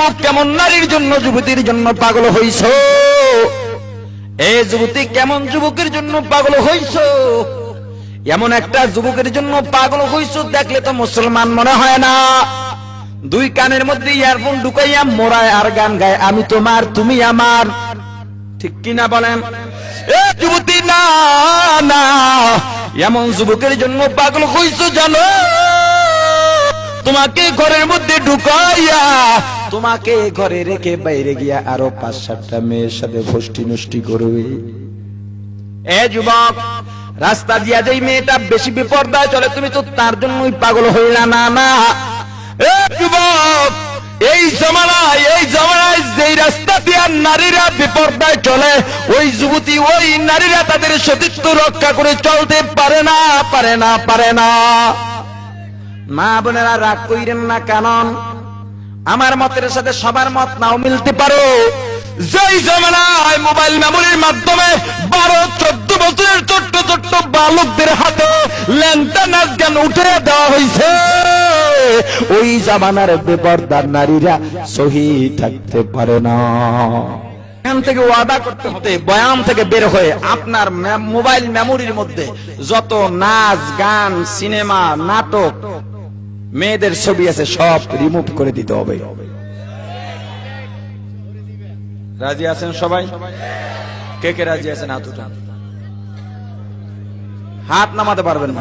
যুবক কেমন নারীর জন্য, যুবতীর জন্য পাগল হইছ? এ যুবতী, কেমন যুবকের জন্য পাগল হইছ? এমন একটা যুবকের জন্য পাগল হইছ, দেখলে তো মুসলমান মনে হয় না। দুই কানের মধ্যে ইয়ারফোন ঢুকাইয়া মোড়ায় আর গান গায়, আমি তোমার, তুমি আমার। ঠিক কিনা বলেন? এ যুবতী, না না, এমন যুবকের জন্য পাগল হইছ জানো? তোমাকে ঘরের মধ্যে ঢুকাইয়া তোমাকে ঘরে রেখে বাইরে গিয়া আরও পাঁচ সাতটা মেয়ের সাথে ফষ্টি নষ্টি করবে। এ যুবক, রাস্তা দিয়া যেই মেয়েটা বেশি বিপর্দায় চলে, তুমি তো তার জন্যই পাগল হইলা না না। যুবক, এই জমানায় এই জমানায় যেই রাস্তা দিয়া নারীরা বিপর্দায় চলে, ওই যুবতী, ওই নারীরা তাদের সতীত্ব রক্ষা করে চলতে পারে না পারে না পারে না। মা বোনেরা, রাগ কইরেন না কানন। আমার মতের সাথে সবার মত নাও মিলতে পারো। যেই জমানায় মোবাইল মেমোরির মাধ্যমে বারো, চোদ্দ বছরের ছোট্ট ছোট্ট বালকদের হাতে ল্যাংটা গান উঠে দেওয়া হয়েছে। ওই জামানার বেপরদার নারীরা সহি থাকতে পারে না। এখান থেকে ওয়াদা করতে হতে, বয়ান থেকে বের হয়ে আপনার মোবাইল মেমোরির মধ্যে যত নাচ, গান, সিনেমা, নাটক মেয়েদের ছবি আছে, সব রিমুভ করে দিতে হবে। রাজি আছেন সবাই? কে কে রাজি আছেন? হাত উঠান হাত নামাতে পারবেন না।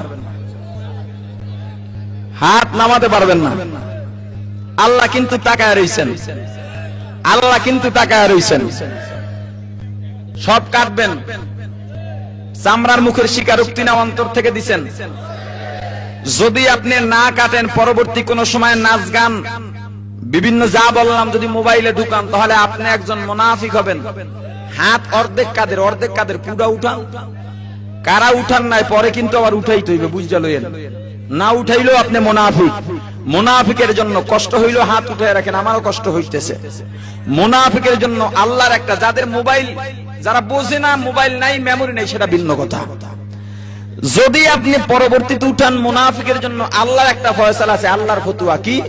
হাত নামাতে পারবেন না। আল্লাহ কিন্তু তাকায় রইছেন। আল্লাহ কিন্তু তাকায় রইছেন। সব কাটবেন। চামড়ার মুখের স্বীকারোক্তি না অন্তর থেকে দিছেন। যদি আপনি না কাটেন, পরবর্তী কোন সময় নাচ গান, বিভিন্ন যা বললাম যদি মোবাইলে ঢুকান, তাহলে আপনি একজন মোনাফিক হবেন। হাত অর্ধেক কাদের অর্ধেক কাদের, পুরা উঠান। কারা উঠান নাই, পরে কিন্তু আবার উঠাই তৈবে বুঝতে লইয়েন। না উঠাইলেও আপনি মোনাফিক। মোনাফিকের জন্য কষ্ট হইলেও হাত উঠে রাখেন, আমারও কষ্ট হইতেছে। মোনাফিকের জন্য আল্লাহর একটা, যাদের মোবাইল, যারা বোঝে না, মোবাইল নাই মেমোরি নাই, সেটা ভিন্ন কথা। যদি আপনি পরবর্তীতে উঠান মুনাফিকের জন্য আল্লাহর একটা ফয়সালা আছে আল্লাহর ফতুয়া কি?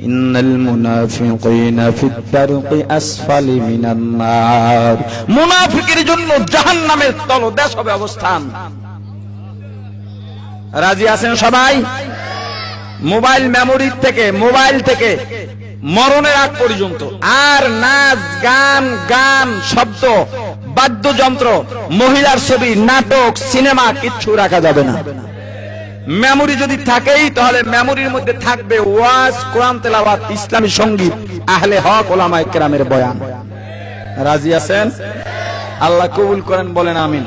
ইন্নাল মুনাফিকিনা দারকি আসফালি মিনান নার। মুনাফিকের জন্য জাহান্নামের তলদেশ হবে অবস্থান। রাজি আছেন সবাই? মোবাইল মেমোরি থেকে মোবাইল থেকে মরণের আগ পর্যন্ত। আর নাচ গান গান শব্দ বাদ্যযন্ত্র, মহিলার ছবি, নাটক, সিনেমা কিচ্ছু রাখা যাবে না। মেমোরি যদি থাকেই, তাহলে মেমোরির মধ্যে থাকবে ওয়াজ, কোরআন, তেলাওয়াত, ইসলামী সংগীত, আহলে হক, ওলামায় কেরামের বয়ান। রাজি আছেন? আল্লাহ কবুল করেন, বলেন আমিন।